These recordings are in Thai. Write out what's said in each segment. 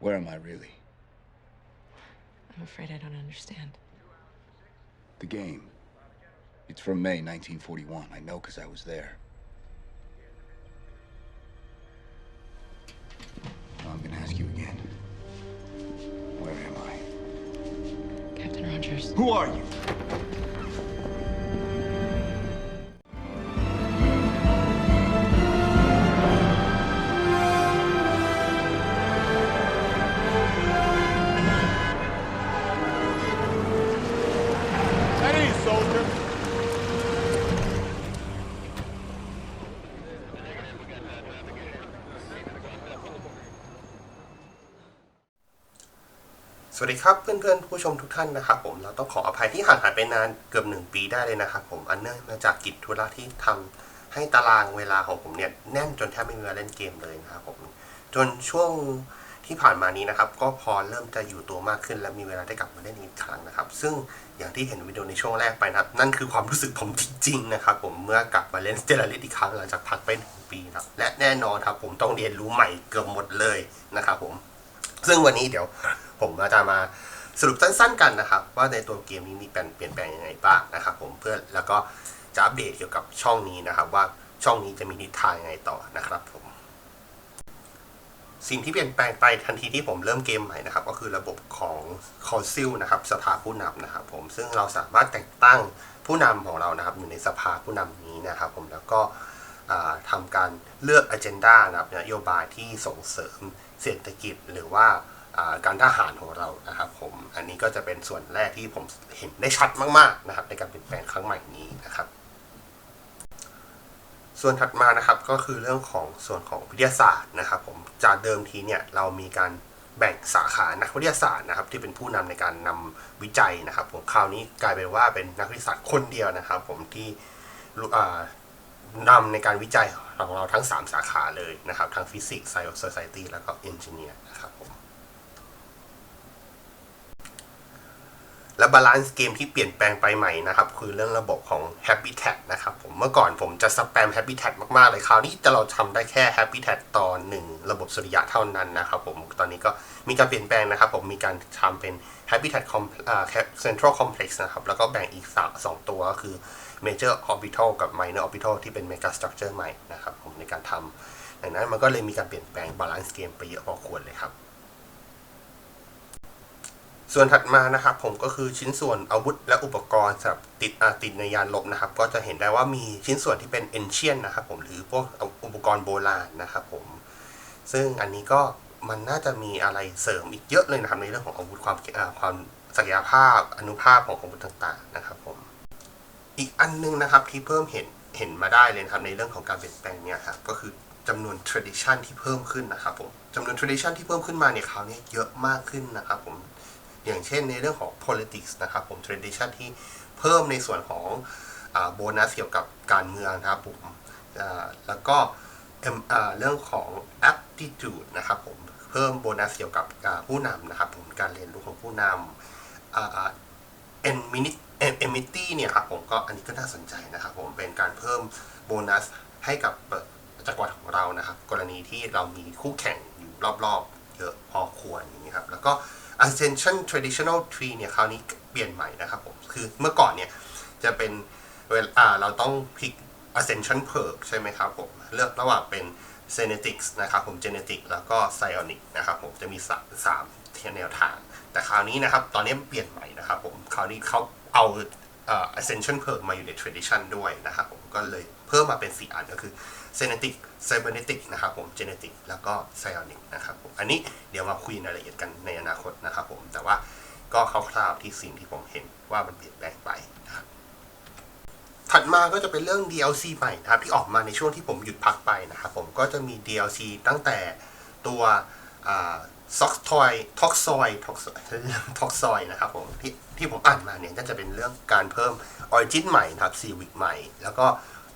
Where am I really? I'm afraid I don't understand. The game. It's from May 1941. I know because I was there. Now I'm gonna ask you again. Where am I? Captain Rogers. Who are you? Soldier. สวัสดีครับเพื่อนๆผู้ชมทุกท่านนะครับผมเราต้องขออภัยที่ห่างหายไปนานเกือบหนึ่งปีได้เลยนะครับผมอันเนื่องมาจากกิจธุระที่ทำให้ตารางเวลาของผมเนี่ยแน่นจนแทบไม่มีเวลาเล่นเกมเลยนะครับผมจนช่วงที่ผ่านมานี้นะครับ ก็พอเริ่มจะอยู่ตัวมากขึ้น และมีเวลาได้กลับมาเล่นอีกครั้งนะครับ ซึ่ง อย่างที่เห็นวิดีโอในช่วงแรกไปนะครับ นั่นคือความรู้สึกผมจริงๆนะครับผมเมื่อกลับมาเล่นสเตลลาริสอีกครั้งหลังจากพักไปหนึ่งปีนะและแน่นอนครับผมต้องเรียนรู้ใหม่เกือบหมดเลยนะครับผม ซึ่งวันนี้เดี๋ยวผมจะมาสรุปสั้นๆกันนะครับ ว่าในตัวเกมนี้มีการเปลี่ยนแปลงยังไงบ้างนะครับผมเพื่อแล้วก็จะอัปเดตเกี่ยวกับช่องนี้นะครับ ว่าช่องนี้จะมีทิศทางยังไงต่อนะครับผม สิ่งที่เปลี่ยนแปลงไปทันทีที่ผมเริ่มเกมใหม่นะครับ ก็คือระบบของคอนซิลนะครับสภาผู้นำนะครับ ผมซึ่งเราสามารถแต่งตั้งผู้นำของเรานะครับ อยู่ในสภาผู้นำนี้นะครับ ผมแล้วก็ทำาการเลือก a เจนดานะครับนโยบายที่ส่งเสริมเศรษฐกิจหรือว่าการทหารของเรานะครับผมอันนี้ก็จะเป็นส่วนแรกที่ผมเห็นได้ชัดมากๆนะครับ ในการเปลี่ยนแปลงครั้งใหม่นี้นะครับ ส่วนถัดมานะครับก็คือเรื่องของส่วนของวิทยาศาสตร์นะครับผมจากเดิมทีเนี่ยเรามีการแบ่งสาขานักวิทยาศาสตร์นะครับที่เป็นผู้นำในการนำวิจัยนะครับผมคราวนี้กลายเป็นว่าเป็นนักวิทยาศาสตร์คนเดียวนะครับ ผมที่รู้อ่านำในการวิจัยของเราทั้ง 3 สาขาเลยนะครับทั้งฟิสิกส์ไซโอ o c i e t y แล้วก็เอนจิเนียร์นะครับผม และบาลานซ์เกมที่เปลี่ยนแปลงไปใหม่นะครับ คือเรื่องระบบของ Habitat นะครับผมเมื่อก่อนผมจะสแปม Habitat มากๆเลยคราวนี้จะเราทำได้แค่ Habitat ต่อหนึ่งระบบสุริยะเท่านั้นนะครับผมตอนนี้ก็มีการเปลี่ยนแปลงนะครับ ผมมีการทำเป็น Habitat Com- อ่า Central Complex นะครับ แล้วก็แบ่งอีกสองตัวก็คือ Major Orbital กับ Minor Orbital ที่เป็น Mega Structure ใหม่นะครับผมในการทำดังนั้นมันก็เลยมีการเปลี่ยนแปลงบาลานซ์เกมไปเยอะพอควรเลยครับ ส่วนถัดมานะครับผมก็คือชิ้นส่วนอาวุธและอุปกรณ์สำหรับติดอาติดในยานลบนะครับ ก็จะเห็นได้ว่ามีชิ้นส่วนที่เป็น ancient นนะครับผมหรือพวกอุปกรณ์โบราณนะครับผมซึ่งอันนี้ก็มันน่าจะมีอะไรเสริมอีกเยอะเลยนะครับในเรื่องของอาวุธความความศักยภาพอนุภาพของอาวุธต่างๆนะครับผมอีกอันนึงนะครับที่เพิ่มเห็นเห็นมาได้เลยนะครับในเรื่องของการเปลี่ยนแปลงเนี่ยครับก็คือจำนวน tradition ที่เพิ่มขึ้นนะครับผมจำนวน tradition ที่เพิ่มขึ้นมาเนี่ยคราวนี้เยอะมากขึ้นนะครับผม อย่างเช่นในเรื่องของ politics นะครับผม tradition ที่เพิ่มในส่วนของโบนัสเกี่ยวกับการเมืองนะครับผมแล้วก็เอิ่มอ่าเรื่องของ aptitude นะครับผมเพิ่มโบนัสเกี่ยวกับผู้นำนะครับผมการเรียนรู้ของผู้นำอ่า enmity enmity เนี่ยครับผมก็อันนี้ก็น่าสนใจนะครับผมเป็นการเพิ่มโบนัสให้กับจักรวรรดิของเรานะครับ กรณีที่เรามีคู่แข่งอยู่รอบๆเยอะพอควรอย่างนี้ครับแล้วก็ ascension traditional tree เนี่ยคราวนี้เปลี่ยนใหม่นะครับผม คือเมื่อก่อนเนี่ยจะเป็นเวลาเราต้องพลิก ascension perk ใช่ไหมครับผม เลือกระหว่างเป็น genetics นะครับผม genetic แล้วก็ psionic นะครับผมจะมีสามแนวทาง แต่คราวนี้นะครับ ตอนนี้เปลี่ยนใหม่นะครับผมคราวนี้เขาเอา ascension perk มาอยู่ใน tradition ด้วยนะครับผมก็เลยเพิ่มมาเป็น 4 อันก็คือ genetic cybernetic นะครับผม genetic แล้วก็ psionic นะครับผมอันนี้เดี๋ยวมาคุยในรายละเอียดกันในอนาคตนะครับผมแต่ว่าก็คร่าวๆที่สิ่งที่ผมเห็นว่ามันเปลี่ยนแปลงไปนะครับถัดมาก็จะเป็นเรื่อง DLC ใหม่นะครับที่ออกมาในช่วงที่ผมหยุดพักไปนะครับผมก็จะมี DLC ตั้งแต่ตัวซ็อกทอยท็อกซอยท็อกท็อกซอยนะครับผมที่ที่ผมอ่านมาเนี่ยก็จะเป็นเรื่องการเพิ่มออริจินใหม่นะครับซีวิกใหม่ แล้วก็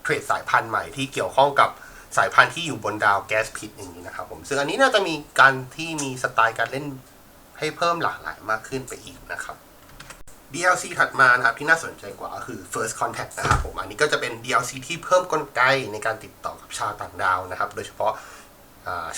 เทรดสายพันธุ์ใหม่ที่เกี่ยวข้องกับสายพันธุ์ที่อยู่บนดาวแก๊สพิษอย่างนี้นะครับผมซึ่งอันนี้น่าจะมีการที่มีสไตล์การเล่นให้เพิ่มหลากหลายมากขึ้นไปอีกนะครับ DLC ถัดมานะครับที่น่าสนใจกว่าก็คือ First Contact นะครับผมอันนี้ก็จะเป็น DLC ที่เพิ่มกลไกในการติดต่อกับชาวต่างดาวนะครับ โดยเฉพาะ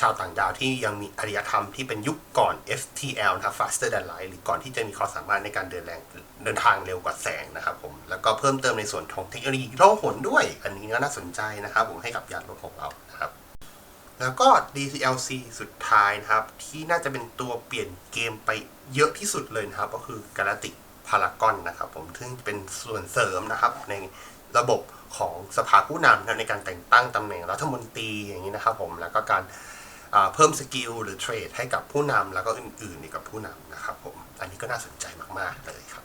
ชาวต่างดาวที่ยังมีอารยธรรมที่เป็นยุคก่อน FTL นะครับ faster than light หรือก่อนที่จะมีความสามารถในการเดินแรงเดินทางเร็วกว่าแสงนะครับผม แล้วก็เพิ่มเติมในส่วนของเทคโนโลยีลองหนด้วย อันนี้ก็น่าสนใจนะครับผมให้กับยานรถของเรานะครับ แล้วก็ DCLC สุดท้ายนะครับ ที่น่าจะเป็นตัวเปลี่ยนเกมไปเยอะที่สุดเลยนะครับ ก็คือ Galactic Paragon นะครับผมซึ่งเป็นส่วนเสริมนะครับในระบบ ของสภาผู้นำนในการแต่งตั้งตำแหน่งรัฐมนตรีอย่างนี้นะครับผมแล้วก็การเพิ่มสกิลหรือเทรดให้กับผู้นำแล้วก็อื่นๆกับผู้นำนะครับผมอันนี้ก็น่าสนใจมากๆเลยครับ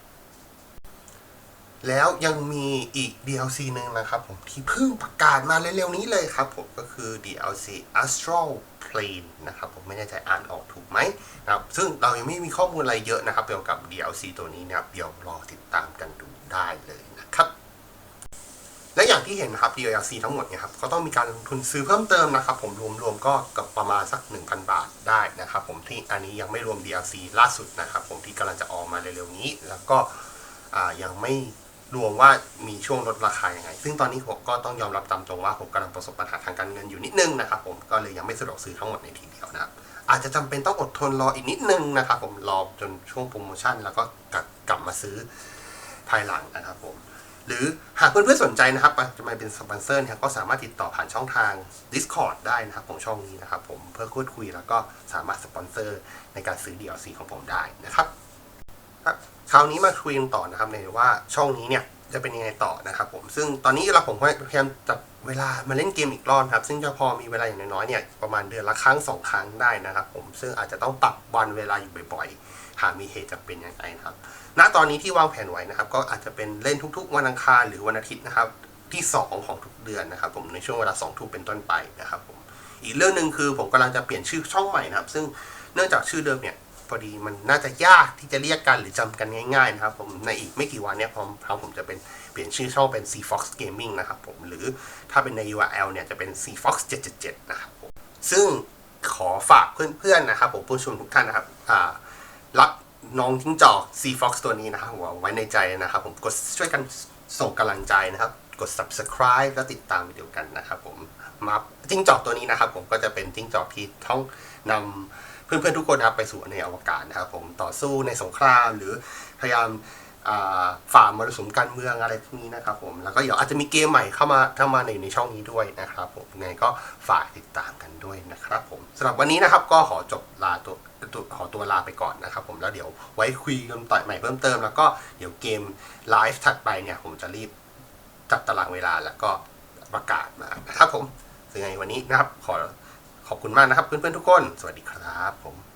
แล้วยังมีอีก DLC หนึ่งนะครับผมที่เพิ่งประกาศมาเร็วๆนี้เลยครับผมก็คือ DLC Astral Plane นะครับผมไม่แน่ใจอ่านออกถูกไหมนะครับซึ่งเรายังไม่มีข้อมูลอะไรเยอะนะครับเกี่ยวกับ DLC ตัวนี้นะครับเดี๋ยวรอติดตามกันดูได้เลยนะครับ อย่างที่เห็นนะครับ DLC ทั้งหมดเนี่ยครับก็ต้องมีการลงทุนซื้อเพิ่มเติมนะครับ ผมรวมๆก็กับประมาณสัก 1,000 บาทได้นะครับ ผมที่อันนี้ยังไม่รวม DLC ล่าสุดนะครับ ผมที่กำลังจะออกมาเร็วๆนี้ แล้วก็ยังไม่รวมว่ามีช่วงลดราคายังไง ซึ่งตอนนี้ผมก็ต้องยอมรับตามตรงว่าผมกำลังประสบปัญหาทางการเงินอยู่นิดนึงนะครับผมก็เลยยังไม่สะดวกซื้อทั้งหมดในทีเดียวนะครับอาจจะจำเป็นต้องอดทนรออีกนิดนึงนะครับผมรอจนช่วงโปรโมชั่น แล้วก็กลับมาซื้อภายหลังนะครับผม หรือหากเพื่อนๆสนใจนะครับจะมาเป็นสปอนเซอร์เนี่ยก็สามารถติดต่อผ่านช่องทาง Discord ได้นะครับของช่องนี้นะครับผมเพื่อพูดคุยแล้วก็สามารถสปอนเซอร์ในการซื้อ DLC ของผมได้นะครับครับคราวนี้มาคุยกันต่อนะครับในว่าช่องนี้เนี่ยจะเป็นยังไงต่อนะครับผมซึ่งตอนนี้เราผมพยายามจับ เวลามาเล่นเกมอีกรอบครับ ซึ่งจะพอมีเวลาอย่างน้อยๆเนี่ยประมาณเดือนละครั้งสองครั้งได้นะครับ ผมซึ่งอาจจะต้องปรับวันเวลาอยู่บ่อยๆ หากมีเหตุจำเป็นอย่างไรนะครับ ณตอนนี้ที่วางแผนไว้นะครับ ก็อาจจะเป็นเล่นทุกๆ วันอังคารหรือวันอาทิตย์นะครับ ที่ 2 ของทุกเดือนนะครับ ผมในช่วงเวลา2ทุ่มเป็นต้นไปนะครับผมอีกเรื่องหนึ่งคือผมกำลังจะเปลี่ยนชื่อช่องใหม่นะครับ ซึ่งเนื่องจากชื่อเดิมเนี่ย พอดีมันน่าจะยากที่จะเรียกกันหรือจำกันง่ายๆนะครับผมในอีกไม่กี่วันเนี่ยผมผมผมจะเป็นเปลี่ยนชื่อช่องเป็น C Fox Gaming นะครับผมหรือถ้าเป็นใน URL เนี่ยจะเป็น C Fox 777 นะครับผมซึ่งขอฝากเพื่อนๆนะครับผมผู้ชมทุกท่านนะครับอ่ารับน้องจิ้งจอก C Fox ตัวนี้นะครับผมไว้ในใจนะครับผมกดช่วยกันส่งกำลังใจนะครับ กด subscribe แล้วติดตามวิดีโอกันนะครับผมมาจิ้งจอกตัวนี้นะครับผมก็จะเป็นจิ้งจอกที่ต้องนำ เพื่อนๆทุกคนครับไปสู่ในอวกาศนะครับผมต่อสู้ในสงครามหรือพยายามฝ่ามรสุมการเมืองอะไรพวกนี้นะครับผมแล้วก็เดี๋ยวอาจจะมีเกมใหม่เข้ามาเข้ามาในในช่องนี้ด้วยนะครับผมไงก็ฝากติดตามกันด้วยนะครับผมสำหรับวันนี้นะครับก็ขอจบลาตัวตัวขอตัวลาไปก่อนนะครับผมแล้วเดี๋ยวไว้คุยกันต่อใหม่เพิ่มเติม แล้วก็เดี๋ยวเกมไลฟ์ถัดไปเนี่ยผมจะรีบจับตารางเวลาแล้วก็ประกาศมานะครับผมยังไงวันนี้นะครับขอ ขอบคุณมากนะครับเพื่อนๆทุกคน สวัสดีครับผม